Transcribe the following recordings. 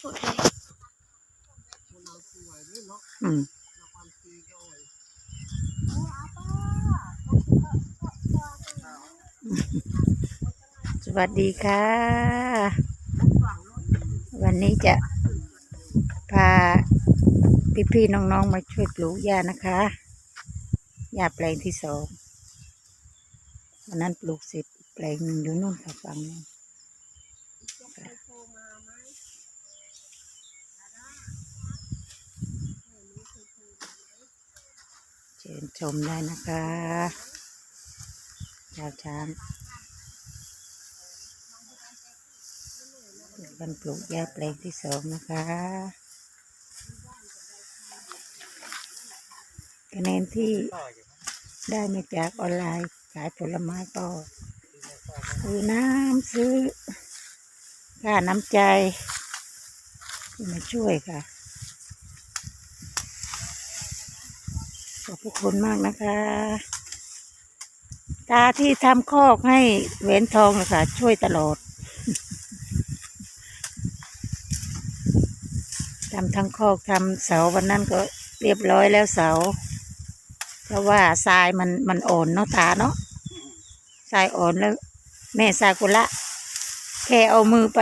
พูดเลยอืมสวัสดีค่ะ วันนี้จะพาพี่ๆน้องๆมาช่วยปลูกหญ้านะคะหญ้าแปลงที่สองวันนั้นปลูกเสร็จแปลงหนึ่งอยู่นู่นค่ะฝั่งนู้น ชิญชมได้นะคะชาวช้างกันปลูกหญ้าแปลงที่สองนะคะคะแนนที่ได้มาจากออนไลน์ขายผลไม้ก็คือน้ำซื้อค่าน้ำใจที่มาช่วยค่ะ ขอบคุณมากนะคะ ตาที่ทำคอกให้เหวนทองนะคะช่วยตลอดทำทั้งคอกทำเสาวันนั้นก็เรียบร้อยแล้วเสา เพราะว่าทรายมันมันอ่อนเนาะตาเนาะทรายอ่อนแล้ว แม่ซากุระแค่เอามือไป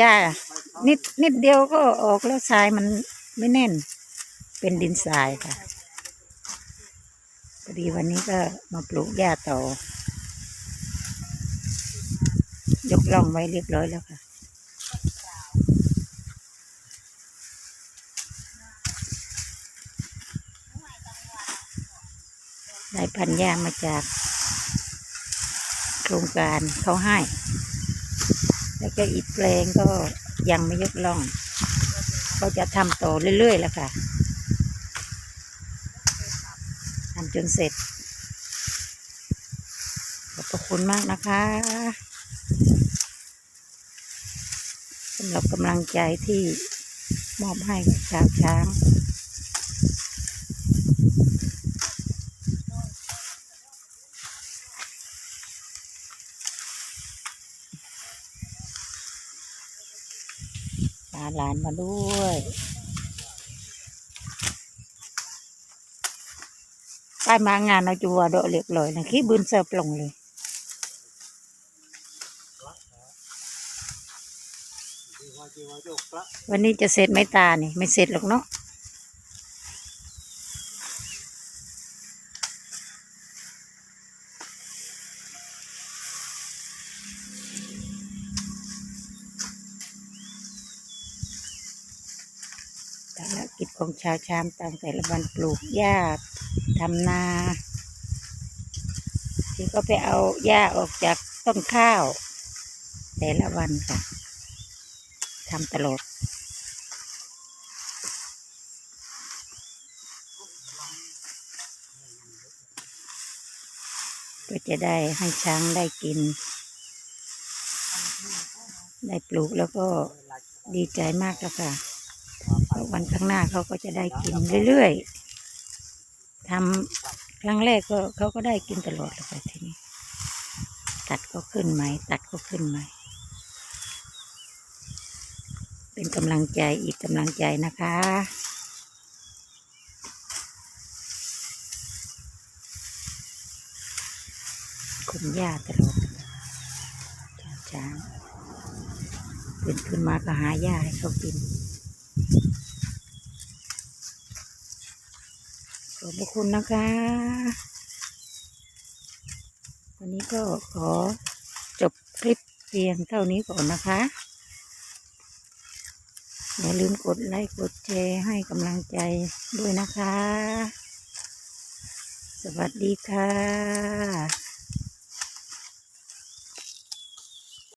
จ้านิดนิดเดียวก็ออกแล้วทรายมันไม่แน่น เป็นดินทรายค่ะพอดีวันนี้ก็มาปลูกหญ้าต่อยกล่องไว้เรียบร้อยแล้วค่ะได้พันธุ์หญ้ามาจากโครงการเขาให้ แล้วก็อีกแปลงก็ยังไม่ยกล่อง ก็จะทำต่อเรื่อยๆแล้วค่ะ ทำจนเสร็จ ขอบพระคุณมากนะคะสำหรับกำลังใจที่มอบให้กับชาวช้างพาหลานมาด้วย ไปมางานเอาจัวโดะเรียบร้อยนะขี้บืนเสิร์ฟลงเลยวันนี้จะเสร็จไหมตานี่ ไม่เสร็จหรอกเนาะ กิจของชาวชามตั้งแต่ละวันปลูกหญ้าทำนาที่ก็ไปเอาหญ้าออกจากต้นข้าว แต่ละวันค่ะทำตลอดก็จะได้ให้ช้างได้กิน ได้ปลูกแล้วก็ดีใจมากแล้วค่ะ วันข้างหน้าเขาก็จะได้กินเรื่อยๆทำครั้งแรกก็เขาก็ได้กินตลอดเลยทีนี้ ตัดก็ขึ้นไหม ตัดก็ขึ้นไหม เป็นกำลังใจอีกกำลังใจนะคะคุณย่าตลอดช้างช้างตื่นขึ้นมาก็หาหญ้าให้เขากิน ขอบคุณนะคะ วันนี้ก็ขอจบคลิปเพียงเท่านี้ก่อนนะคะ อย่าลืมกดไลค์กดแชร์ให้กำลังใจด้วยนะคะ สวัสดีค่ะ